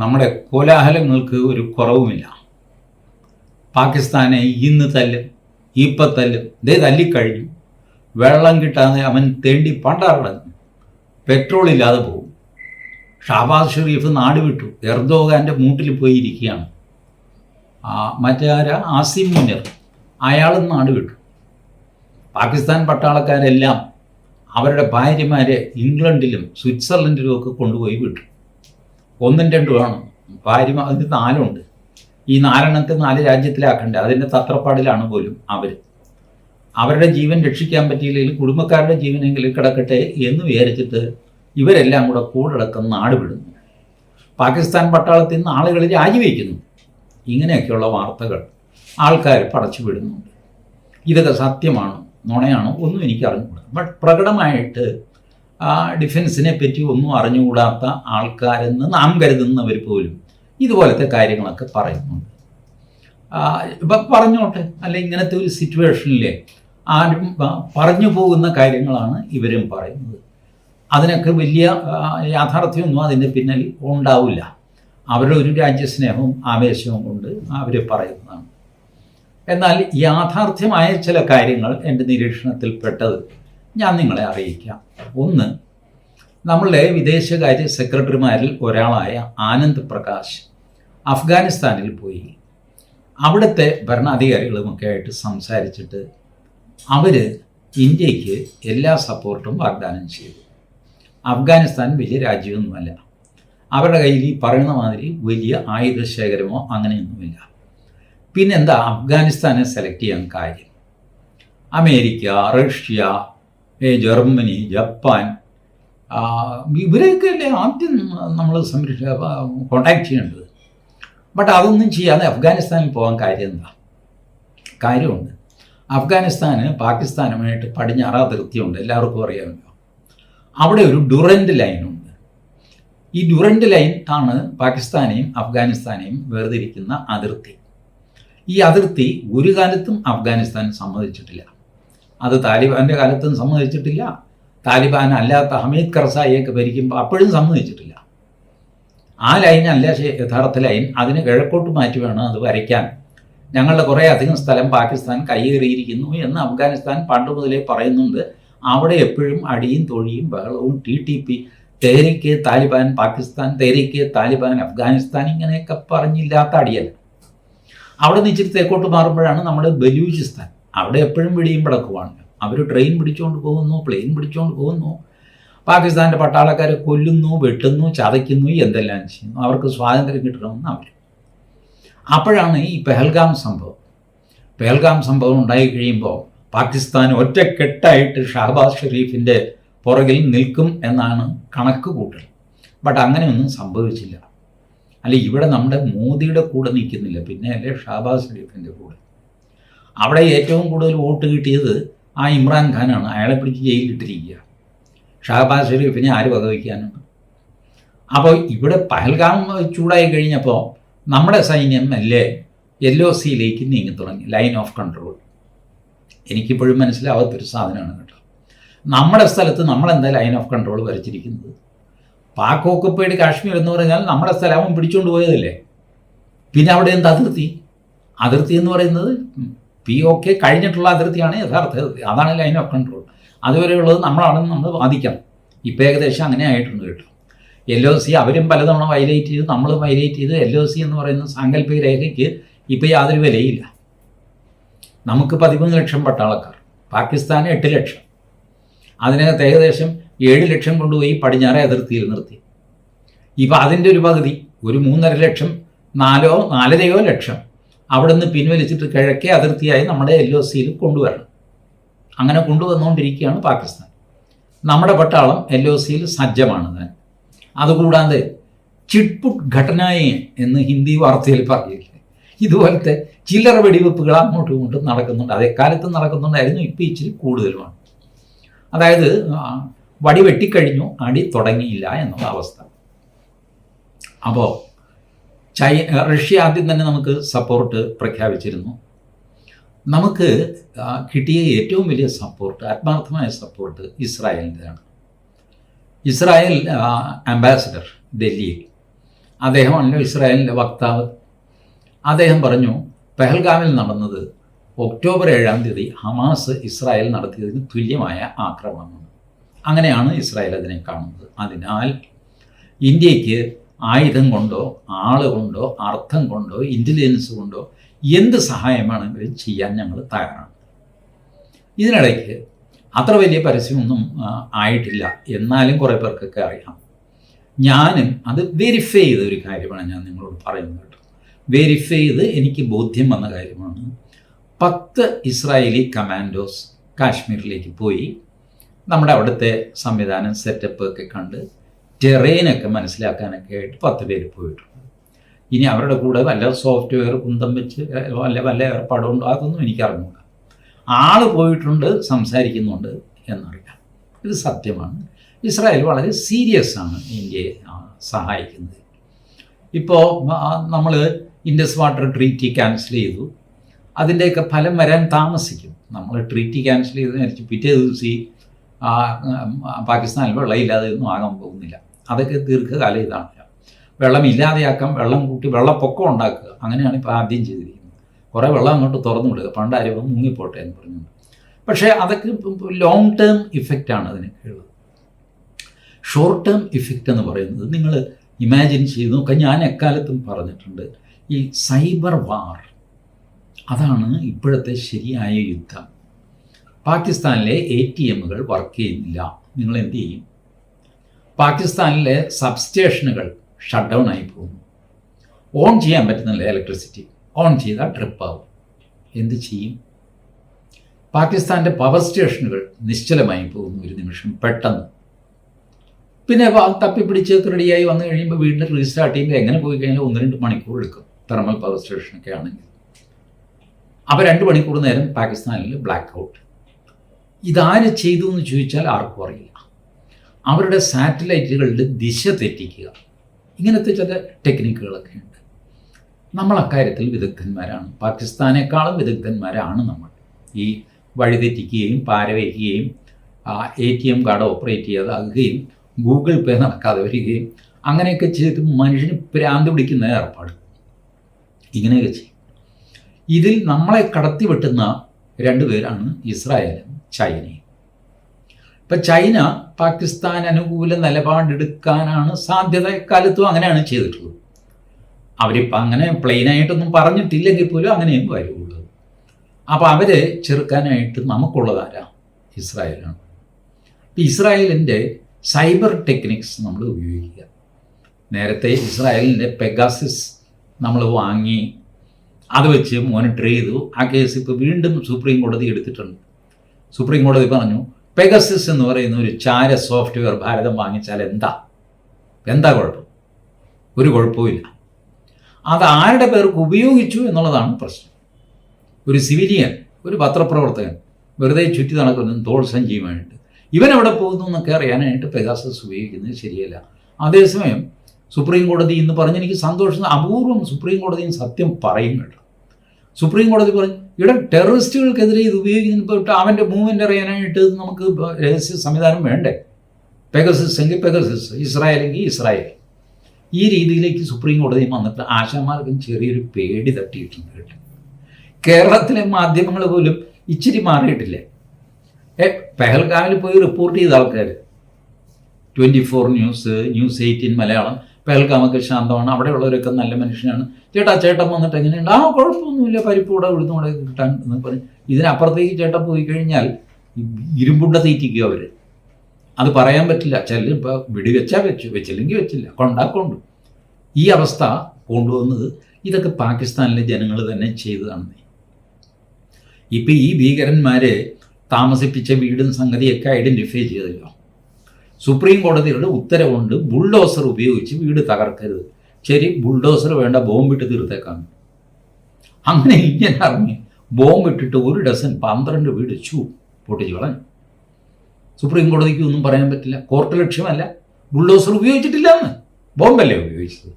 നമ്മുടെ കോലാഹലങ്ങൾക്ക് ഒരു കുറവുമില്ല. പാകിസ്ഥാനെ ഇന്ന് തല്ലും ഇപ്പ തല്ലും ഇതേ തല്ലിക്കഴിഞ്ഞു. വെള്ളം കിട്ടാതെ അവൻ തേണ്ടി പണ്ടാറടങ്ങും പെട്രോൾ ഇല്ലാതെ പോകും. ഷാബാസ് ഷെറീഫ് നാട് വിട്ടു. എർദോഗാന്റെ മൂട്ടിൽ പോയി ഇരിക്കുകയാണ്. മറ്റേ ആരാ? ആസിം മുനർ അയാളും നാട് വിട്ടു. പാകിസ്ഥാൻ പട്ടാളക്കാരെല്ലാം അവരുടെ ഭാര്യമാരെ ഇംഗ്ലണ്ടിലും സ്വിറ്റ്സർലൻഡിലും ഒക്കെ കൊണ്ടുപോയി വിട്ടു. ഒന്നും രണ്ടുമാണ് ഭാര്യ അതിന് നാലുണ്ട് ഈ നാലെണ്ണത്തെ നാല് രാജ്യത്തിലാക്കണ്ടേ? അതിന്റെ തത്രപ്പാടിലാണ് പോലും അവർ അവരുടെ ജീവൻ രക്ഷിക്കാൻ പറ്റിയില്ലെങ്കിൽ കുടുംബക്കാരുടെ ജീവനെങ്കിലും കിടക്കട്ടെ എന്ന് വിചാരിച്ചിട്ട് ഇവരെല്ലാം കൂടെ കൂടടക്കം നാട് വിടുന്നു. പാകിസ്ഥാൻ പട്ടാളത്തിൽ നിന്ന് ആളുകൾ രാജിവെക്കുന്നു. ഇങ്ങനെയൊക്കെയുള്ള വാർത്തകൾ ആൾക്കാർ പടച്ചു വിടുന്നുണ്ട്. ഇതൊക്കെ സത്യമാണോ. നുണയാണോ. ഒന്നും എനിക്ക് അറിഞ്ഞുകൂടാ ബട്ട് പ്രകടമായിട്ട് ആ ഡിഫൻസിനെ പറ്റി ഒന്നും അറിഞ്ഞുകൂടാത്ത ആൾക്കാരെന്ന് നാം കരുതുന്നവർ പോലും ഇതുപോലത്തെ കാര്യങ്ങളൊക്കെ പറയുന്നുണ്ട്. ഇപ്പൊ പറഞ്ഞോട്ടെ അല്ല ഇങ്ങനത്തെ ഒരു സിറ്റുവേഷനിൽ ആരും പറഞ്ഞു പോകുന്ന കാര്യങ്ങളാണ് ഇവരും പറയുന്നത്. അതിനൊക്കെ വലിയ യാഥാർത്ഥ്യമൊന്നും അതിന്റെ പിന്നിൽ ഉണ്ടാവില്ല. അവരുടെ ഒരു രാജ്യസ്നേഹവും ആവേശവും കൊണ്ട് അവർ പറയുന്നതാണ്. എന്നാൽ യാഥാർത്ഥ്യമായ ചില കാര്യങ്ങൾ എന്റെ നിരീക്ഷണത്തിൽപ്പെട്ടത് ഞാൻ നിങ്ങളെ അറിയിക്കാം. ഒന്ന് നമ്മളുടെ വിദേശകാര്യ സെക്രട്ടറിമാരിൽ ഒരാളായ ആനന്ദ് പ്രകാശ് അഫ്ഗാനിസ്ഥാനിൽ പോയി. അവിടുത്തെ ഭരണാധികാരികളുമൊക്കെ ആയിട്ട് സംസാരിച്ചിട്ട് അവർ ഇന്ത്യയ്ക്ക് എല്ലാ സപ്പോർട്ടും വാഗ്ദാനം ചെയ്തു. അഫ്ഗാനിസ്ഥാൻ വലിയ രാജ്യമൊന്നുമല്ല. അവരുടെ കയ്യിൽ ഈ പറയുന്ന മാതിരി വലിയ ആയുധശേഖരമോ അങ്ങനെയൊന്നുമില്ല. പിന്നെന്താ അഫ്ഗാനിസ്ഥാനെ സെലക്ട് ചെയ്യാൻ കാര്യം. അമേരിക്ക റഷ്യ ജർമ്മനി ജപ്പാൻ ഇവരെയൊക്കെ അല്ലേ ആദ്യം നമ്മൾ സംരക്ഷ കോണ്ടാക്ട് ചെയ്യേണ്ടത്? ബട്ട് അതൊന്നും ചെയ്യാതെ അഫ്ഗാനിസ്ഥാനിൽ പോകാൻ കാര്യം എന്താ? കാര്യമുണ്ട്. അഫ്ഗാനിസ്ഥാന് പാകിസ്ഥാനുമായിട്ട് പടിഞ്ഞാറ് അതിർത്തിയുണ്ട്. എല്ലാവർക്കും അറിയാമല്ലോ. അവിടെ ഒരു ഡുറൻഡ് ലൈനുണ്ട് ഈ ഡുറൻഡ് ലൈൻ ആണ് പാകിസ്ഥാനെയും അഫ്ഗാനിസ്ഥാനെയും വേർതിരിക്കുന്ന അതിർത്തി. ഈ അതിർത്തി ഒരു കാലത്തും അഫ്ഗാനിസ്ഥാൻ സമ്മതിച്ചിട്ടില്ല. അത് താലിബാന്റെ കാലത്തും സമ്മതിച്ചിട്ടില്ല. താലിബാൻ അല്ലാത്ത ഹമീദ് കർസായിയൊക്കെ ഭരിക്കുമ്പോൾ അപ്പോഴും സമ്മതിച്ചിട്ടില്ല. ആ ലൈനല്ല യഥാർത്ഥ ലൈൻ. അതിന് കിഴക്കോട്ട് മാറ്റി വേണം അത് വരയ്ക്കാൻ. ഞങ്ങളുടെ കുറേ അധികം സ്ഥലം പാകിസ്ഥാൻ കൈയേറിയിരിക്കുന്നു എന്ന് അഫ്ഗാനിസ്ഥാൻ പണ്ട് മുതലേ പറയുന്നുണ്ട്. അവിടെ എപ്പോഴും അടിയും തൊഴിയും ബഹളവും T T P. Tehrik Taliban Pakistan Tehrik Taliban Afghanistan ഇങ്ങനെയൊക്കെ പറഞ്ഞില്ലാത്ത അടിയല്ല. അവിടെ നിന്ന് ഇച്ചിരി തേക്കോട്ട് മാറുമ്പോഴാണ് നമ്മുടെ ബലൂചിസ്ഥാൻ. അവിടെ എപ്പോഴും പിടിയും പിടക്കുവാണ്. അവർ ട്രെയിൻ പിടിച്ചുകൊണ്ട് പോകുന്നു പ്ലെയിൻ പിടിച്ചുകൊണ്ട് പോകുന്നു. പാകിസ്ഥാന്റെ പട്ടാളക്കാരെ കൊല്ലുന്നു വെട്ടുന്നു ചതയ്ക്കുന്നു എന്തെല്ലാം ചെയ്യുന്നു. അവർക്ക് സ്വാതന്ത്ര്യം കിട്ടണമെന്ന് അവർ. അപ്പോഴാണ് ഈ പെഹൽഗാം സംഭവം. പെഹൽഗാം സംഭവം ഉണ്ടായി കഴിയുമ്പോൾ പാകിസ്ഥാൻ ഒറ്റക്കെട്ടായിട്ട് ഷഹബാസ് ഷെരീഫിന്റെ പുറകിൽ നിൽക്കും എന്നാണ് കണക്ക് കൂട്ടൽ. ബട്ട് അങ്ങനെയൊന്നും സംഭവിച്ചില്ല. അല്ല ഇവിടെ നമ്മുടെ മോദിയുടെ കൂടെ നിൽക്കുന്നില്ല. പിന്നെ അല്ലേ ഷഹബാസ് ഷെരീഫിന്റെ കൂടെ. അവിടെ ഏറ്റവും കൂടുതൽ വോട്ട് കിട്ടിയത് ആ ഇമ്രാൻ ഖാനാണ്. അയാളെ പിടിച്ച് ജയിലിട്ടിരിക്കുക ഷഹബാസ് ഷെരീഫിനെ ആര് വകവയ്ക്കാനുണ്ട്? അപ്പോൾ ഇവിടെ പഹൽഗാം ചൂടായി കഴിഞ്ഞപ്പോൾ നമ്മുടെ സൈന്യം മെല്ലെ എൽ ഒ സിയിലേക്ക് നീങ്ങി തുടങ്ങി. Line of control. എനിക്കിപ്പോഴും മനസ്സിലാവാത്തൊരു സാധനമാണ് കേട്ടോ. നമ്മുടെ സ്ഥലത്ത് നമ്മളെന്താ ലൈൻ ഓഫ് കൺട്രോൾ വരച്ചിരിക്കുന്നത്? പാക് ഓക്കുപ്പൈഡ് കാശ്മീർ എന്ന് പറഞ്ഞാൽ നമ്മുടെ സ്ഥലവും പിടിച്ചുകൊണ്ട് പോയതല്ലേ? പിന്നെ അവിടെ എന്ത് അതിർത്തി? അതിർത്തി എന്ന് പറയുന്നത്? പി ഒ കെ കഴിഞ്ഞിട്ടുള്ള അതിർത്തിയാണ് യഥാർത്ഥ അതിർത്തി അതാണ് ലൈൻ ഓഫ് കൺട്രോൾ അതുവരെയുള്ളത് നമ്മളാണെന്ന് നമ്മൾ വാദിക്കണം ഇപ്പം ഏകദേശം അങ്ങനെ ആയിട്ടുണ്ട് കേട്ടോ. എൽ ഒ സി അവരും പലതവണ വയലേറ്റ് ചെയ്ത് നമ്മൾ വയലേറ്റ് ചെയ്ത്. എൽ ഒ സി എന്ന് പറയുന്ന സാങ്കല്പിക രേഖയ്ക്ക് ഇപ്പോൾ യാതൊരു വിലയില്ല. നമുക്ക് പതിമൂന്ന് ലക്ഷം പട്ടാളക്കാർ പാകിസ്ഥാന് എട്ട് ലക്ഷം. അതിനകത്ത് ഏകദേശം ഏഴ് ലക്ഷം കൊണ്ടുപോയി പടിഞ്ഞാറെ അതിർത്തിയിൽ നിർത്തി. ഇപ്പം അതിന്റെ ഒരു പകുതി ഒരു മൂന്നര ലക്ഷം നാലോ നാലരയോ ലക്ഷം അവിടെ നിന്ന് പിൻവലിച്ചിട്ട് കിഴക്കേ അതിർത്തിയായി നമ്മുടെ എൽ ഒ സിയിൽ കൊണ്ടുവരണം. അങ്ങനെ കൊണ്ടുവന്നുകൊണ്ടിരിക്കുകയാണ് പാകിസ്ഥാൻ. നമ്മുടെ പട്ടാളം എൽ ഒ സിയിൽ സജ്ജമാണ് താൻ. അതുകൂടാതെ ചിട്ട്പുട്ട് ഘടനായെ എന്ന് ഹിന്ദി വാർത്തയിൽ പറയില്ലേ ഇതുപോലത്തെ ചില്ലറ വെടിവെപ്പുകൾ അങ്ങോട്ടും ഇങ്ങോട്ടും നടക്കുന്നുണ്ട്. അതേക്കാലത്ത് നടക്കുന്നുണ്ടായിരുന്നു ഇപ്പം ഇച്ചിരി കൂടുതലുമാണ്. അതായത് വടി വെട്ടിക്കഴിഞ്ഞു അടി തുടങ്ങിയില്ല എന്നുള്ള അവസ്ഥ. അപ്പോൾ ചൈ റഷ്യ ആദ്യം തന്നെ നമുക്ക് സപ്പോർട്ട് പ്രഖ്യാപിച്ചിരുന്നു. നമുക്ക് കിട്ടിയ ഏറ്റവും വലിയ സപ്പോർട്ട് ആത്മാർത്ഥമായ സപ്പോർട്ട് ഇസ്രായേലിന്റെതാണ്. ഇസ്രായേൽ അംബാസഡർ ഡൽഹിയിൽ. അദ്ദേഹമാണല്ലോ ഇസ്രായേലിന്റെ വക്താവ് അദ്ദേഹം പറഞ്ഞു പെഹൽഗാമിൽ നടന്നത് ഒക്ടോബർ ഏഴാം തീയതി ഹമാസ് ഇസ്രായേൽ നടത്തിയതിന് തുല്യമായ ആക്രമണമാണ് അങ്ങനെയാണ് ഇസ്രായേൽ അതിനെ കാണുന്നത്. അതിനാൽ ഇന്ത്യയ്ക്ക് ആയുധം കൊണ്ടോ ആൾ കൊണ്ടോ അർത്ഥം കൊണ്ടോ ഇന്റലിജൻസ് കൊണ്ടോ എന്ത് സഹായമാണെങ്കിലും ചെയ്യാൻ ഞങ്ങൾ തയ്യാറാണ്. ഇതിനിടയ്ക്ക് അത്ര വലിയ പരസ്യമൊന്നും ആയിട്ടില്ല. എന്നാലും കുറേ പേർക്കൊക്കെ അറിയാം. ഞാനും അത് വെരിഫൈ ചെയ്ത ഒരു കാര്യമാണ് ഞാൻ നിങ്ങളോട് പറയുന്നത് കേട്ടോ. വെരിഫൈ ചെയ്ത് എനിക്ക് ബോധ്യം വന്ന കാര്യമാണ്. പത്ത് ഇസ്രായേലി കമാൻഡോസ് കാശ്മീരിലേക്ക് പോയി. നമ്മുടെ അവിടുത്തെ സംവിധാനം സെറ്റപ്പ് ഒക്കെ കണ്ട് ടെറേനൊക്കെ മനസ്സിലാക്കാനൊക്കെ ആയിട്ട് പത്ത് പേര് പോയിട്ടുണ്ട് ഇനി അവരുടെ കൂടെ വല്ല സോഫ്റ്റ്വെയർ കുന്തം വെച്ച് വല്ല വല്ല ഏർപ്പാടുണ്ടോ അതൊന്നും എനിക്കറിഞ്ഞൂട. ആൾ പോയിട്ടുണ്ട് സംസാരിക്കുന്നുണ്ട് എന്നറിയാം. ഇത് സത്യമാണ്. ഇസ്രായേൽ വളരെ സീരിയസ് ആണ് ഇന്ത്യയെ സഹായിക്കുന്നത്. ഇപ്പോൾ നമ്മൾ ഇൻഡസ് വാട്ടർ ട്രീറ്റി ക്യാൻസൽ ചെയ്തു. അതിന്റെയൊക്കെ ഫലം വരാൻ താമസിക്കും. നമ്മൾ ട്രീറ്റി ക്യാൻസൽ ചെയ്ത് പിറ്റേ ദിവസം പാകിസ്ഥാനിൽ വെള്ളമില്ലാതെ ഒന്നും ആകാൻ പോകുന്നില്ല. അതൊക്കെ ദീർഘകാല ഇതാണ്. വെള്ളം ഇല്ലാതെയാക്കാം വെള്ളം കൂട്ടി വെള്ളപ്പൊക്കം ഉണ്ടാക്കുക. അങ്ങനെയാണ് ഇപ്പോൾ ആദ്യം ചെയ്തിരിക്കുന്നത്. കുറേ വെള്ളം അങ്ങോട്ട് തുറന്നു വിടുക. പണ്ട് ആരോഗ്യം മുങ്ങിപ്പോട്ടെ എന്ന് പറഞ്ഞു. പക്ഷേ അതൊക്കെ ലോങ് ടേം ഇഫക്റ്റാണ് അതിനൊക്കെ ഉള്ളത് ഷോർട്ട് ടേം ഇഫക്റ്റ് എന്ന് പറയുന്നത് നിങ്ങൾ ഇമാജിൻ ചെയ്ത് നോക്കുക ഞാൻ എക്കാലത്തും പറഞ്ഞിട്ടുണ്ട് ഈ സൈബർ വാർ അതാണ് ഇപ്പോഴത്തെ ശരിയായ യുദ്ധം. പാകിസ്ഥാനിലെ എ ടി എമ്മുകൾ വർക്ക് ചെയ്യുന്നില്ല. നിങ്ങൾ എന്ത് ചെയ്യും? പാകിസ്ഥാനിലെ സബ്സ്റ്റേഷനുകൾ ഷട്ട് ഡൗൺ ആയി പോകുന്നു. ഓൺ ചെയ്യാൻ പറ്റുന്നില്ല ഇലക്ട്രിസിറ്റി ഓൺ ചെയ്താൽ ട്രിപ്പാവും എന്ത് ചെയ്യും? പാകിസ്ഥാന്റെ പവർ സ്റ്റേഷനുകൾ നിശ്ചലമായി പോകുന്നു ഒരു നിമിഷം പെട്ടെന്ന്. പിന്നെ തപ്പിപ്പിടിച്ച് റെഡിയായി വന്നു കഴിയുമ്പോൾ വീണ്ടും റീസ്റ്റാർട്ട് ചെയ്യുമ്പോൾ എങ്ങനെ പോയി കഴിഞ്ഞാൽ ഒന്ന് രണ്ട് മണിക്കൂർ എടുക്കും തെർമൽ പവർ സ്റ്റേഷനൊക്കെ ആണെങ്കിൽ. അപ്പോൾ രണ്ട് മണിക്കൂർ നേരം പാകിസ്ഥാനിൽ ബ്ലാക്ക് ഔട്ട് ഇതാര് ചെയ്തു എന്ന് ചോദിച്ചാൽ ആർക്കും അറിയില്ല. അവരുടെ സാറ്റലൈറ്റുകളുടെ ദിശ തെറ്റിക്കുക. ഇങ്ങനത്തെ ചില ടെക്നിക്കുകളൊക്കെ ഉണ്ട്. നമ്മൾ അക്കാര്യത്തിൽ വിദഗ്ധന്മാരാണ്. പാകിസ്ഥാനേക്കാളും വിദഗ്ധന്മാരാണ് നമ്മൾ. ഈ വഴിതെറ്റിക്കുകയും പാരവയ്ക്കുകയും A T M card operate ചെയ്യാതാകുകയും Google Pay നടക്കാതെ വരികയും അങ്ങനെയൊക്കെ ചെയ്ത് മനുഷ്യന് ഭ്രാന്ത് പിടിക്കുന്ന ഏർപ്പാട്. ഇങ്ങനെയൊക്കെ ചെയ്യും. ഇതിൽ നമ്മളെ കടത്തിവെട്ടുന്ന രണ്ടുപേരാണ് ഇസ്രായേലും ചൈനയും. ഇപ്പം ചൈന പാകിസ്ഥാൻ അനുകൂല നിലപാടെടുക്കാനാണ് സാധ്യത. എക്കാലത്തും അങ്ങനെയാണ് ചെയ്തിട്ടുള്ളത്. അവരിപ്പോൾ അങ്ങനെ പ്ലെയിനായിട്ടൊന്നും പറഞ്ഞിട്ടില്ലെങ്കിൽ പോലും അങ്ങനെയും വരുള്ളൂ. അപ്പോൾ അവരെ ചെറുക്കാനായിട്ട് നമുക്കുള്ളതാരാ? ഇസ്രായേലാണ്. ഇപ്പം ഇസ്രായേലിന്റെ സൈബർ ടെക്നിക്സ് നമ്മൾ ഉപയോഗിക്കുക. നേരത്തെ ഇസ്രായേലിന്റെ പെഗാസിസ് നമ്മൾ വാങ്ങി അത് വെച്ച് മോണിറ്റർ ചെയ്തു. ആ കേസ് ഇപ്പോൾ വീണ്ടും സുപ്രീം കോടതി എടുത്തിട്ടുണ്ട്. സുപ്രീം കോടതി പറഞ്ഞു പെഗസിസ് എന്ന് പറയുന്ന ഒരു ചാര സോഫ്റ്റ്വെയർ ഭാരതം വാങ്ങിച്ചാൽ എന്താ? എന്താ കുഴപ്പം? ഒരു കുഴപ്പമില്ല അത് ആരുടെ പേർക്ക് ഉപയോഗിച്ചു എന്നുള്ളതാണ് പ്രശ്നം. ഒരു സിവിലിയൻ ഒരു പത്രപ്രവർത്തകൻ വെറുതെ ചുറ്റി നടക്കുന്നു തോൾ സഞ്ചിയുമായിട്ട് ഇവൻ എവിടെ പോകുന്നു എന്നൊക്കെ അറിയാനായിട്ട് പെഗാസസ് ഉപയോഗിക്കുന്നത് ശരിയല്ല. അതേസമയം സുപ്രീം കോടതി ഇന്ന് പറഞ്ഞ് എനിക്ക് സന്തോഷം അപൂർവം സുപ്രീം കോടതിയും സത്യം പറയും കേട്ടോ. സുപ്രീം കോടതി പറഞ്ഞു ഇവിടെ ടെററിസ്റ്റുകൾക്കെതിരെ ഇത് ഉപയോഗിക്കുമ്പോൾ അവന്റെ മൂവ്മെന്റ് അറിയാനായിട്ട് നമുക്ക് രഹസ്യ സംവിധാനം വേണ്ടേ? പെഗസസ് എങ്കിൽ പെഗസസ് ഇസ്രായേൽ എങ്കിൽ ഇസ്രായേൽ. ഈ രീതിയിലേക്ക് സുപ്രീം കോടതി വന്നിട്ട് ആശാമാർക്കും ചെറിയൊരു പേടി തട്ടിയിട്ടുണ്ട് കേട്ടോ. കേരളത്തിലെ മാധ്യമങ്ങൾ പോലും ഇച്ചിരി മാറിയിട്ടില്ലേ. ഏ പെഹൽഗാമിൽ പോയി റിപ്പോർട്ട് ചെയ്ത ആൾക്കാർ twenty four news news eighteen Malayalam. പെഹൽഗാമൊക്കെ ശാന്തമാണ് അവിടെയുള്ളവരൊക്കെ നല്ല മനുഷ്യനാണ്. ചേട്ടാ ചേട്ടൻ വന്നിട്ട് എങ്ങനെയുണ്ട്? ആ കുഴപ്പമൊന്നുമില്ല പരിപ്പ് കൂടെ പരിപ്പൂടെ ഉഴുന്നൂടെ കിട്ടാൻ എന്ന് പറഞ്ഞ്. ഇതിനപ്പുറത്തേക്ക് ചേട്ടൻ പോയി കഴിഞ്ഞാൽ ഇരുമ്പുണ്ട തീറ്റിക്കുക അവർ അത് പറയാൻ പറ്റില്ല. ചില ഇപ്പോൾ വെടിവെച്ചാൽ വെച്ചു വെച്ചില്ലെങ്കിൽ വെച്ചില്ല. കൊണ്ടാ കൊണ്ടു. ഈ അവസ്ഥ കൊണ്ടുവന്നത് ഇതൊക്കെ പാകിസ്ഥാനിലെ ജനങ്ങൾ തന്നെ ചെയ്തതാണ്. ഇപ്പം ഈ ഭീകരന്മാരെ താമസിപ്പിച്ച വീടും സംഗതിയൊക്കെ ഐഡന്റിഫൈ ചെയ്തല്ലോ. സുപ്രീം കോടതിയുടെ ഉത്തരവുണ്ട് ബുൾഡോസർ ഉപയോഗിച്ച് വീട് തകർക്കരുത്. ശരി ബുൾഡോസർ വേണ്ട ബോംബിട്ട് തീർത്തേക്കാണ്. അങ്ങനെ ഇന്ത്യൻ ആർമി ബോംബിട്ടിട്ട് ഒരു ഡസൻ പന്ത്രണ്ട് വീട് ചു പൊട്ടിച്ച് കളഞ്ഞു. സുപ്രീം കോടതിക്ക് ഒന്നും പറയാൻ പറ്റില്ല. കോർട്ട് ലക്ഷ്യമല്ല. ബുൾഡോസർ ഉപയോഗിച്ചിട്ടില്ല എന്ന് ബോംബല്ലേ ഉപയോഗിച്ചത്.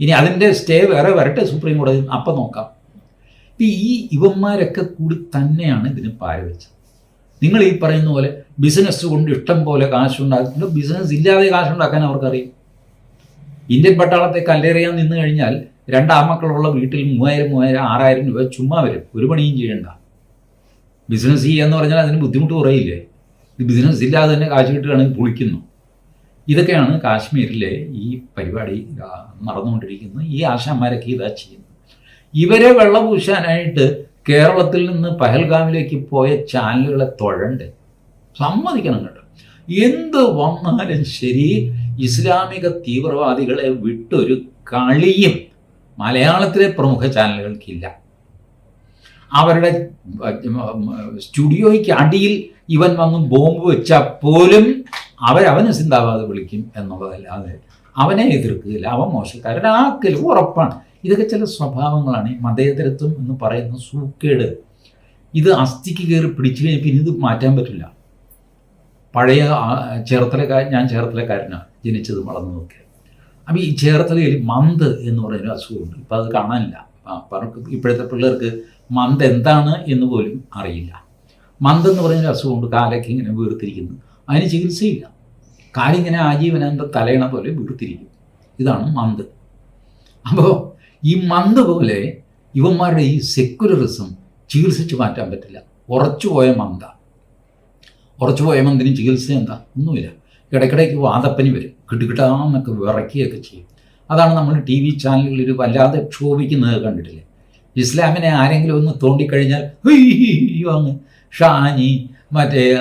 ഇനി അതിന്റെ സ്റ്റേ വേറെ വരട്ടെ സുപ്രീം കോടതി. അപ്പം നോക്കാം. ഈ ഇവന്മാരൊക്കെ കൂടി തന്നെയാണ് ഇതിന് പാര വെച്ചത് നിങ്ങൾ ഈ പറയുന്ന പോലെ ബിസിനസ് കൊണ്ട് ഇഷ്ടം പോലെ കാശുണ്ടാക്കുന്നു ബിസിനസ് ഇല്ലാതെ കാശുണ്ടാക്കാൻ അവർക്കറിയാം. ഇന്ത്യൻ പട്ടാളത്തെ കല്ലേറിയാൻ നിന്ന് കഴിഞ്ഞാൽ രണ്ടാമക്കളുള്ള വീട്ടിൽ മൂവായിരം മൂവായിരം ആറായിരം രൂപ ചുമ്മാ വരും. ഒരു പണിയും ചെയ്യണ്ട. ബിസിനസ് ചെയ്യാന്ന് പറഞ്ഞാൽ അതിന് ബുദ്ധിമുട്ട് കുറയില്ലേ? ഇത് ബിസിനസ് ഇല്ലാതെ തന്നെ കാശ് കിട്ടുകയാണെങ്കിൽ പൊളിക്കുന്നു. ഇതൊക്കെയാണ് കാശ്മീരിലെ ഈ പരിപാടി നടന്നുകൊണ്ടിരിക്കുന്നത്. ഈ ആശാന്മാരൊക്കെ ഇതാ ചെയ്യുന്നത്. ഇവരെ വെള്ളപൂശാനായിട്ട് കേരളത്തിൽ നിന്ന് പഹൽഗാമിലേക്ക് പോയ ചാനലുകളെ തൊഴണ്ടേ? സമ്മതിക്കണം കേട്ടോ. എന്ത് വന്നാലും ശരി ഇസ്ലാമിക തീവ്രവാദികളെ വിട്ടൊരു കളിയും മലയാളത്തിലെ പ്രമുഖ ചാനലുകൾക്കില്ല. അവരുടെ സ്റ്റുഡിയോയ്ക്ക് അടിയിൽ ഇവൻ വന്ന് ബോംബ് വെച്ചാൽ പോലും അവരവന് സിന്താബാദ് വിളിക്കും എന്നുള്ളതല്ലാതെ അവനെ എതിർക്കില്ല അവൻ മോശക്കാരനാക്കൽ ഉറപ്പാണ്. ഇതൊക്കെ ചില സ്വഭാവങ്ങളാണ് ഈ മതേതരത്വം എന്ന് പറയുന്ന സൂക്കേട്. ഇത് അസ്ഥിക്ക് കയറി പിടിച്ചു കഴിഞ്ഞാൽ പിന്നെ ഇത് മാറ്റാൻ പറ്റില്ല. പഴയ ചേർത്തലക്കാർ ഞാൻ ചേർത്തലക്കാരനാണ് ജനിച്ചത് വളർന്നതൊക്കെ. അപ്പം ഈ ചേർത്തലയിൽ മന്ത് എന്ന് പറയുന്ന അസുഖമുണ്ട്. ഇപ്പം അത് കാണാനില്ല. ഇപ്പോഴത്തെ പിള്ളേർക്ക് മന്ത് എന്താണ് എന്ന് പോലും അറിയില്ല. മന്ത് എന്ന് പറയുന്ന അസുഖമുണ്ട്. കാലൊക്കെ ഇങ്ങനെ വീർത്തിരിക്കുന്നു. അതിന് ചികിത്സയില്ല. കാലിങ്ങനെ ആജീവനാന്ത തലയണ പോലെ വീർത്തിരിക്കും. ഇതാണ് മന്ത്. അപ്പോൾ ഈ മന്ത് പോലെ ഇവന്മാരുടെ ഈ സെക്യുലറിസം ചികിത്സിച്ച് മാറ്റാൻ പറ്റില്ല. ഉറച്ചുപോയ മന്ത ഉറച്ചുപോയ മന്തിന് ചികിത്സ എന്താ? ഒന്നുമില്ല. ഇടയ്ക്കിടയ്ക്ക് വാതപ്പനി വരും. കിട്ടുകിട്ടാന്നൊക്കെ വിറയ്ക്കുകയൊക്കെ ചെയ്യും. അതാണ് നമ്മൾ ടി വി ചാനലുകളിൽ വല്ലാതെ ക്ഷോഭിക്കുന്നത് കണ്ടിട്ടില്ലേ? ഇസ്ലാമിനെ ആരെങ്കിലും ഒന്ന് തോണ്ടിക്കഴിഞ്ഞാൽ അങ്ങ് ഷാനി മറ്റേ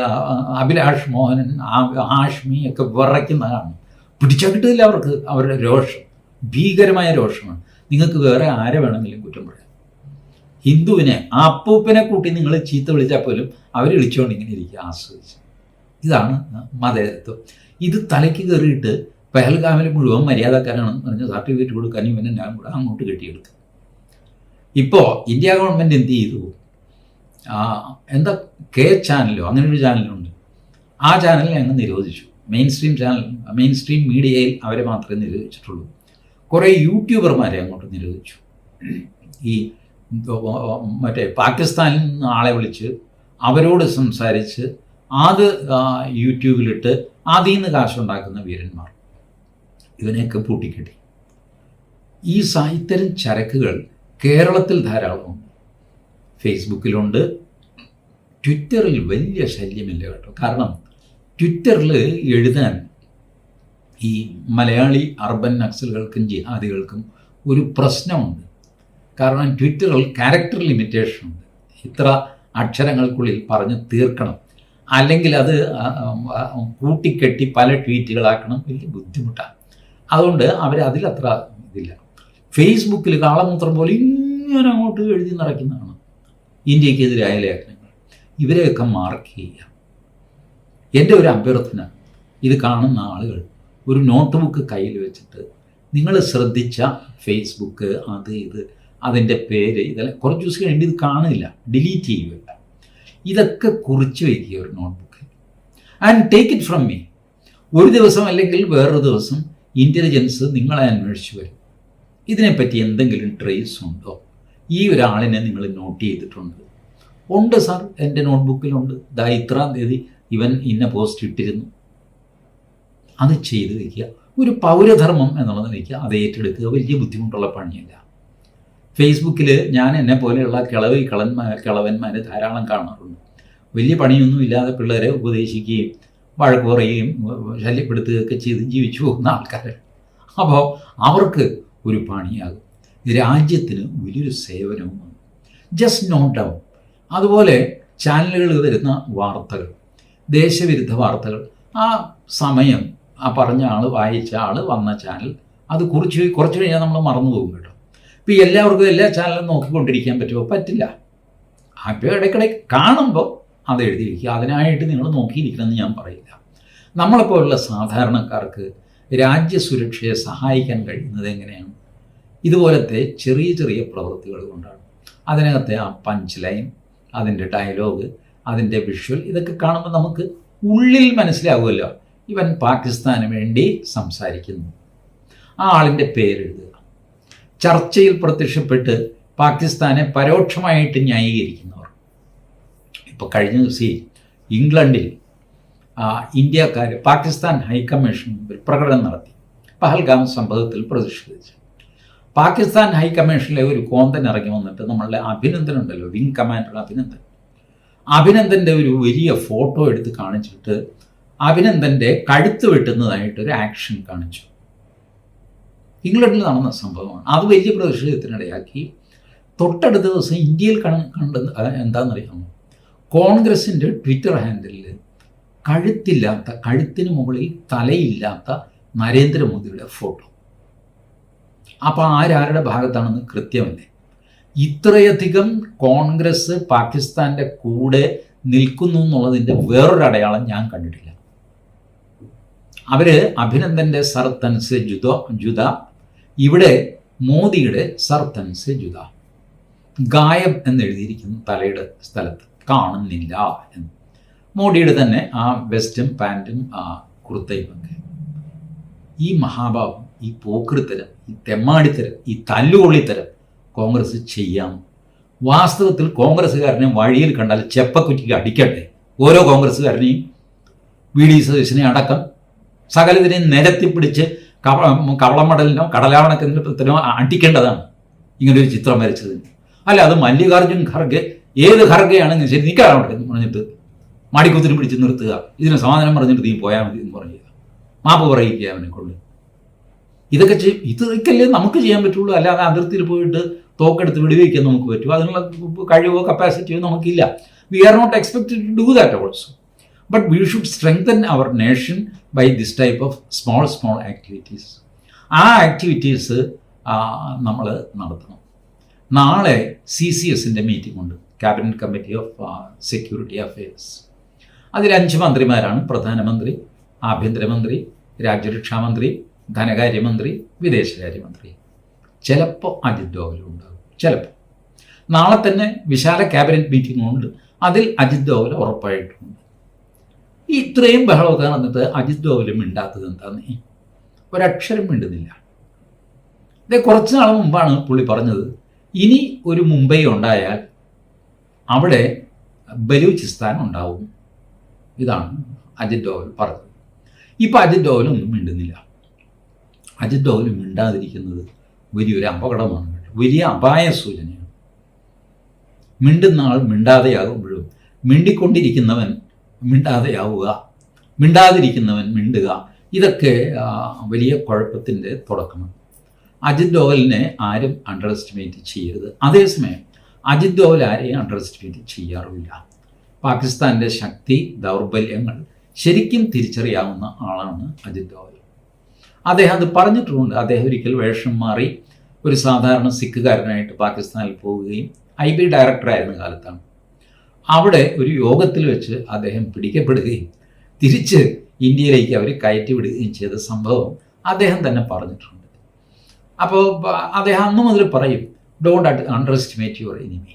അഭിലാഷ് മോഹനൻ ആഷ്മി ഒക്കെ വിറയ്ക്കുന്നതാണ്. പിടിച്ചാൽ കിട്ടില്ല അവർക്ക്. അവരുടെ രോഷം. ഭീകരമായ രോഷമാണ്. നിങ്ങൾക്ക് വേറെ ആരെ വേണമെങ്കിലും കുറ്റം പറയാം. ഹിന്ദുവിനെ ആ അപ്പൂപ്പനെ കൂട്ടി നിങ്ങൾ ചീത്ത വിളിച്ചാൽ പോലും അവർ വിളിച്ചുകൊണ്ട് ഇങ്ങനെ ഇരിക്കുക ആസ്വദിച്ച്. ഇതാണ് മതേതത്വം ഇത് തലയ്ക്ക് കയറിയിട്ട് പെഹൽഗാമിൽ മുഴുവൻ മര്യാദക്കാരാണെന്ന് പറഞ്ഞ് സർട്ടിഫിക്കറ്റ് കൊടുക്കാൻ ഇവനെ ഞാൻ കൂടെ അങ്ങോട്ട് കെട്ടിയെടുത്തു ഇപ്പോൾ ഇന്ത്യ ഗവൺമെന്റ് എന്ത് ചെയ്തു? എന്താ കെ ചാനലോ അങ്ങനെ ഒരു ചാനലുണ്ട്. ആ ചാനലിനെ അങ്ങ് നിരോധിച്ചു. Mainstream channel mainstream മീഡിയയിൽ അവരെ മാത്രമേ നിരോധിച്ചിട്ടുള്ളൂ. കുറേ യൂട്യൂബർമാരെ അങ്ങോട്ട് നിരോധിച്ചു. ഈ മറ്റേ പാകിസ്ഥാനിൽ നിന്ന് ആളെ വിളിച്ച് അവരോട് സംസാരിച്ച് അത് യൂട്യൂബിലിട്ട് അതിൽ നിന്ന് കാശുണ്ടാക്കുന്ന വീരന്മാർ. ഇവനെയൊക്കെ പൂട്ടിക്കെട്ടി. ഈ സാഹിത്യം ചരക്കുകൾ കേരളത്തിൽ ധാരാളമുണ്ട്. ഫേസ്ബുക്കിലുണ്ട്. ട്വിറ്ററിൽ വലിയ ശല്യമില്ല കേട്ടോ. കാരണം ട്വിറ്ററിൽ എഴുതാൻ ഈ മലയാളി അർബൻ നക്സലുകൾക്കും ജിഹാദികൾക്കും ഒരു പ്രശ്നമുണ്ട്. കാരണം ട്വിറ്ററിൽ ക്യാരക്ടർ ലിമിറ്റേഷൻ ഉണ്ട് ഇത്ര അക്ഷരങ്ങൾക്കുള്ളിൽ പറഞ്ഞ് തീർക്കണം. അല്ലെങ്കിൽ അത് കൂട്ടിക്കെട്ടി പല ട്വീറ്റുകളാക്കണം. വലിയ ബുദ്ധിമുട്ടാണ്. അതുകൊണ്ട് അവർ അതിലത്ര ഇതില്ല. ഫേസ്ബുക്കിൽ കാളമൂത്രം പോലെ ഇങ്ങനെ അങ്ങോട്ട് എഴുതി നിറയ്ക്കുന്നതാണ് ഇന്ത്യക്കെതിരായ ലേഖനങ്ങൾ. ഇവരെയൊക്കെ മാർക്ക് ചെയ്യുക. എന്റെ ഒരു അഭ്യർത്ഥന ഇത് കാണുന്ന ആളുകൾ ഒരു നോട്ട് ബുക്ക് കയ്യിൽ വെച്ചിട്ട് നിങ്ങൾ ശ്രദ്ധിച്ച ഫേസ്ബുക്ക് അത് ഇത് അതിന്റെ പേര് ഇതെല്ലാം കുറച്ച് ദിവസം കഴിയുമ്പോൾ ഇത് കാണില്ല ഡിലീറ്റ് ചെയ്യുകയില്ല ഇതൊക്കെ കുറിച്ച് വയ്ക്കുക ഒരു നോട്ട് ബുക്കിൽ and take it from me ഒരു ദിവസം അല്ലെങ്കിൽ വേറൊരു ദിവസം ഇന്റലിജൻസ് നിങ്ങളെ അന്വേഷിച്ച് വരും. ഇതിനെപ്പറ്റി എന്തെങ്കിലും ട്രേസ് ഉണ്ടോ? ഈ ഒരാളിനെ നിങ്ങൾ നോട്ട് ചെയ്തിട്ടുണ്ട്. ഉണ്ട് സാർ എന്റെ നോട്ട്ബുക്കിലുണ്ട്. ദാ ഇത്രാം തീയതി ഇവൻ ഇന്ന പോസ്റ്റ് ഇട്ടിരുന്നു. അത് ചെയ്ത് വയ്ക്കുക ഒരു പൗരധർമ്മം എന്നുള്ളത് നിലയ്ക്ക് അത് ഏറ്റെടുക്കുക. വലിയ ബുദ്ധിമുട്ടുള്ള പണിയല്ല. ഫേസ്ബുക്കിൽ ഞാൻ എന്നെ പോലെയുള്ള കിളവ് കിളന്മാർ കിളവന്മാരെ ധാരാളം കാണാറുണ്ട്. വലിയ പണിയൊന്നും ഇല്ലാതെ പിള്ളേരെ ഉപദേശിക്കുകയും വഴക്ക് പറയുകയും ശല്യപ്പെടുത്തുകയൊക്കെ ചെയ്ത് ജീവിച്ചു പോകുന്ന ആൾക്കാർ അപ്പോൾ അവർക്ക് ഒരു പണിയാകും. രാജ്യത്തിന് വലിയൊരു സേവനവുമാണ് ജസ്റ്റ് നോട്ട് ഡൗൺ അതുപോലെ ചാനലുകൾ വരുന്ന വാർത്തകൾ ദേശവിരുദ്ധ വാർത്തകൾ ആ സമയം ആ പറഞ്ഞ ആൾ വായിച്ച ആൾ വന്ന ചാനൽ അത് കുറിച്ച് കുറച്ച് കഴിഞ്ഞാൽ നമ്മൾ മറന്നു പോകും കേട്ടോ. ഇപ്പം എല്ലാവർക്കും എല്ലാ ചാനലും നോക്കിക്കൊണ്ടിരിക്കാൻ പറ്റുമോ പറ്റില്ല. അപ്പോൾ ഇടയ്ക്കിടയ്ക്ക് കാണുമ്പോൾ അത് എഴുതിയിരിക്കുക അതിനായിട്ട് നിങ്ങൾ നോക്കിയിരിക്കണമെന്ന് ഞാൻ പറയില്ല. നമ്മളെപ്പോലുള്ള സാധാരണക്കാർക്ക് രാജ്യസുരക്ഷയെ സഹായിക്കാൻ കഴിയുന്നത് എങ്ങനെയാണ്? ഇതുപോലത്തെ ചെറിയ ചെറിയ പ്രവൃത്തികൾ കൊണ്ടാണ്. അതിനകത്തെ ആ പഞ്ച് ലൈൻ അതിന്റെ ഡയലോഗ് അതിന്റെ വിഷ്വൽ ഇതൊക്കെ കാണുമ്പോൾ നമുക്ക് ഉള്ളിൽ മനസ്സിലാവുമല്ലോ. ഇവൻ പാകിസ്ഥാന് വേണ്ടി സംസാരിക്കുന്നു. ആ ആളിന്റെ പേരെഴുതുക. ചർച്ചയിൽ പ്രത്യക്ഷപ്പെട്ട് പാകിസ്ഥാനെ പരോക്ഷമായിട്ട് ന്യായീകരിക്കുന്നവർ. ഇപ്പോൾ കഴിഞ്ഞ ദിവസം ഇംഗ്ലണ്ടിൽ ഇന്ത്യക്കാർ പാകിസ്ഥാൻ ഹൈക്കമ്മീഷൻ മുമ്പിൽ പ്രകടനം നടത്തി. പഹൽഗാം സംഭവത്തിൽ പ്രതിഷേധിച്ചു. പാകിസ്ഥാൻ ഹൈക്കമ്മീഷനിലെ ഒരു കോന്തൻ ഇറങ്ങി വന്നിട്ട് നമ്മളുടെ അഭിനന്ദൻ ഉണ്ടല്ലോ വിങ് കമാൻഡർ അഭിനന്ദൻ. അഭിനന്ദന്റെ ഒരു വലിയ ഫോട്ടോ എടുത്ത് കാണിച്ചിട്ട് അഭിനന്ദന്റെ കഴുത്ത് വെട്ടുന്നതായിട്ട് ഒരു ആക്ഷൻ കാണിച്ചു. ഇംഗ്ലണ്ടിൽ നടന്ന സംഭവമാണ്. അത് വലിയ പ്രതിഷേധത്തിനിടയാക്കി. തൊട്ടടുത്ത ദിവസം ഇന്ത്യയിൽ കണ്ട എന്താണെന്നറിയാമോ? കോൺഗ്രസിന്റെ ട്വിറ്റർ ഹാൻഡിലിൽ കഴുത്തില്ലാത്ത കഴുത്തിന് മുകളിൽ തലയില്ലാത്ത നരേന്ദ്രമോദിയുടെ ഫോട്ടോ. അപ്പോൾ ആരാരുടെ ഭാഗത്താണെന്ന് കൃത്യമല്ലേ? ഇത്രയധികം കോൺഗ്രസ് പാകിസ്ഥാന്റെ കൂടെ നിൽക്കുന്നു എന്നുള്ളതിന്റെ വേറൊരു അടയാളം ഞാൻ കണ്ടിട്ടില്ല. അവർ അഭിനന്ദന്റെ സർത്തൻസ് ജുദ ജുദ. ഇവിടെ മോദിയുടെ സർത്തൻസ് ജുദ. ഗായബ് എന്ന് എഴുതിയിരിക്കുന്നു തലയുടെ സ്ഥലത്ത്. കാണുന്നില്ല എന്ന്. മോഡിയുടെ തന്നെ ആ വെസ്റ്റും പാന്റും ആ കുർത്തയും ഒക്കെ. ഈ മഹാഭാവം ഈ പോക്കൃത്തരം ഈ തെമ്മാടിത്തരം ഈ തല്ലുകൊള്ളിത്തരം കോൺഗ്രസ് ചെയ്യാം. വാസ്തവത്തിൽ കോൺഗ്രസ്സുകാരനെ വഴിയിൽ കണ്ടാൽ ചെപ്പക്കുറ്റിക്ക് അടിക്കട്ടെ. ഓരോ കോൺഗ്രസ്സുകാരനെയും വി ഡി സതീശനെ അടക്കം സകലതിനെയും നിരത്തി പിടിച്ച് കവളമടലിനോ കടലാവണക്കത്തിനോ അടിക്കേണ്ടതാണ്. ഇങ്ങനൊരു ചിത്രം വരച്ചതിന്. അല്ല അത് മല്ലികാർജുൻ ഖർഗെ ഏത് ഖർഗയാണെങ്കിലും ശരി നിൽക്കാറുണ്ട് എന്ന് പറഞ്ഞിട്ട് മാടിക്കുത്തിന് പിടിച്ച് നിർത്തുക. ഇതിന് സമാധാനം പറഞ്ഞിട്ട് നീ പോയാൽ മതി എന്ന് പറയുക മാപ്പ് പറയിക്കുക അവനെ കൊണ്ട്. ഇതൊക്കെ ചെയ്യും ഇതൊക്കെയല്ലേ നമുക്ക് ചെയ്യാൻ പറ്റുള്ളൂ. അല്ലാതെ അതിർത്തിയിൽ പോയിട്ട് തോക്കെടുത്ത് വെടിവെക്കാൻ നമുക്ക് പറ്റും. അതിനുള്ള കഴിവോ കപ്പാസിറ്റിയോ നമുക്കില്ല. We are not expected to do that also but we should strengthen our nation by this type of small small activities ആ ആക്ടിവിറ്റീസ് നമ്മൾ നടത്തണം. നാളെ സി സി എസിന്റെ മീറ്റിംഗ് ഉണ്ട്. Cabinet committee of security affairs അതിൽ അഞ്ച് മന്ത്രിമാരാണ്. പ്രധാനമന്ത്രി ആഭ്യന്തരമന്ത്രി രാജ്യരക്ഷാമന്ത്രി ധനകാര്യമന്ത്രി വിദേശകാര്യമന്ത്രി. ചിലപ്പോൾ അജിത് ഡോവലും ഉണ്ടാകും ചിലപ്പോൾ നാളെ തന്നെ വിശാല ക്യാബിനറ്റ് മീറ്റിംഗ് ഉണ്ട്. അതിൽ അജിത് ഡോവൽ ഉറപ്പായിട്ടുണ്ട് ഈ ഇത്രയും ബഹളമൊക്കെ നടന്നിട്ട് അജിത് ഡോവൽ മിണ്ടാത്തത് എന്താന്ന്? ഒരക്ഷരം മിണ്ടുന്നില്ല. ഇത് കുറച്ച് നാൾ മുമ്പാണ് പുള്ളി പറഞ്ഞത് ഇനി ഒരു മുംബൈ ഉണ്ടായാൽ അവിടെ ബലൂചിസ്ഥാൻ ഉണ്ടാവും. ഇതാണ് അജിത് ഡോവൽ പറഞ്ഞത്. ഇപ്പം അജിത് ഡോവലൊന്നും മിണ്ടുന്നില്ല. അജിത് ഡോവൽ മിണ്ടാതിരിക്കുന്നത് വലിയൊരു അപകടമാണ്. വലിയ അപായ സൂചനയാണ്. മിണ്ടുന്ന ആൾ മിണ്ടാതെയാകുമ്പോഴും മിണ്ടിക്കൊണ്ടിരിക്കുന്നവൻ മിണ്ടാതെയാവുക മിണ്ടാതിരിക്കുന്നവൻ മിണ്ടുക. ഇതൊക്കെ വലിയ കുഴപ്പത്തിന്റെ തുടക്കമാണ്. അജിത് ഡോവലിനെ ആരും അണ്ടർ എസ്റ്റിമേറ്റ് ചെയ്യരുത്. അതേസമയം അജിത് ഡോവൽ ആരെയും അണ്ടർ എസ്റ്റിമേറ്റ് ചെയ്യാറുമില്ല പാകിസ്ഥാന്റെ ശക്തി ദൗർബല്യങ്ങൾ ശരിക്കും തിരിച്ചറിയാവുന്ന ആളാണ് അജിത് ഡോവൽ. അദ്ദേഹം അത് പറഞ്ഞിട്ടുമുണ്ട്. അദ്ദേഹം ഒരിക്കൽ വേഷം മാറി ഒരു സാധാരണ സിഖുകാരനായിട്ട് പാകിസ്ഥാനിൽ പോവുകയും ഐ ബി ഡയറക്ടറായിരുന്ന കാലത്താണ്. അവിടെ ഒരു യോഗത്തിൽ വെച്ച് അദ്ദേഹം പിടിക്കപ്പെടുകയും തിരിച്ച് ഇന്ത്യയിലേക്ക് അവർ കയറ്റി വിടുകയും ചെയ്ത സംഭവം അദ്ദേഹം തന്നെ പറഞ്ഞിട്ടുണ്ട്. അപ്പോൾ അദ്ദേഹം അന്ന് മുതൽ പറയും don't underestimate your enemy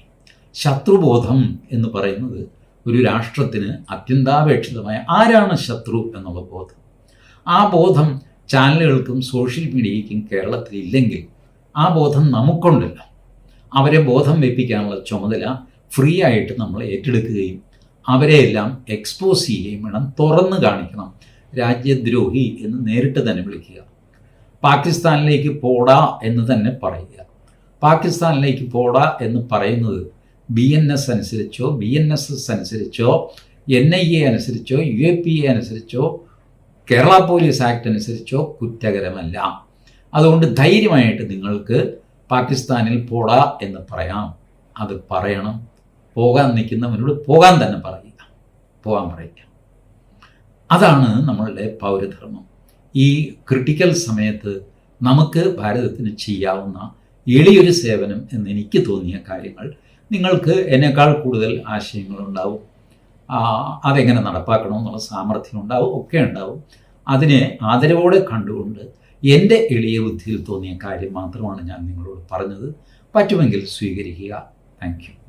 ശത്രുബോധം എന്ന് പറയുന്നത് ഒരു രാഷ്ട്രത്തിന് അത്യന്താപേക്ഷിതമായ ആരാണ് ശത്രു എന്നുള്ള ബോധം. ആ ബോധം ചാനലുകൾക്കും സോഷ്യൽ മീഡിയയ്ക്കും കേരളത്തിൽ ഇല്ലെങ്കിൽ ആ ബോധം നമുക്കുണ്ടല്ല. അവരെ ബോധം വെപ്പിക്കാനുള്ള ചുമതല ഫ്രീ ആയിട്ട് നമ്മൾ ഏറ്റെടുക്കുകയും അവരെയെല്ലാം എക്സ്പോസ് ചെയ്യുകയും വേണം തുറന്ന് കാണിക്കണം. രാജ്യദ്രോഹി എന്ന് നേരിട്ട് തന്നെ വിളിക്കുക. പാകിസ്ഥാനിലേക്ക് പോടാ എന്ന് തന്നെ പറയുക. പാകിസ്ഥാനിലേക്ക് പോടാ എന്ന് പറയുന്നത് ബി എൻ എസ് അനുസരിച്ചോ ബി എൻ എസ് എസ് അനുസരിച്ചോ എൻ ഐ എ അനുസരിച്ചോ യു എ പി എ അനുസരിച്ചോ കേരള പോലീസ് ആക്ട് അനുസരിച്ചോ കുറ്റകരമല്ല. അതുകൊണ്ട് ധൈര്യമായിട്ട് നിങ്ങൾക്ക് പാകിസ്ഥാനിൽ പോടാ എന്ന് പറയാം. അത് പറയണം. പോകാൻ നിൽക്കുന്നവനോട് പോകാൻ തന്നെ പറയുക. പോകാൻ പറയുക. അതാണ് നമ്മളുടെ പൗരധർമ്മം. ഈ ക്രിട്ടിക്കൽ സമയത്ത് നമുക്ക് ഭാരതത്തിന് ചെയ്യാവുന്ന എളിയൊരു സേവനം എന്ന് എനിക്ക് തോന്നിയ കാര്യങ്ങൾ നിങ്ങൾക്ക് എന്നേക്കാൾ കൂടുതൽ ആശയങ്ങളുണ്ടാവും. അതെങ്ങനെ നടപ്പാക്കണമെന്നുള്ള സാമർഥ്യം ഉണ്ടാവും ഒക്കെ ഉണ്ടാവും. അതിനെ ആദരവോടെ കണ്ടുകൊണ്ട് എന്റെ എളിയ ബുദ്ധിയിൽ തോന്നിയ കാര്യം മാത്രമാണ് ഞാൻ നിങ്ങളോട് പറഞ്ഞത്. പറ്റുമെങ്കിൽ സ്വീകരിക്കുക. താങ്ക്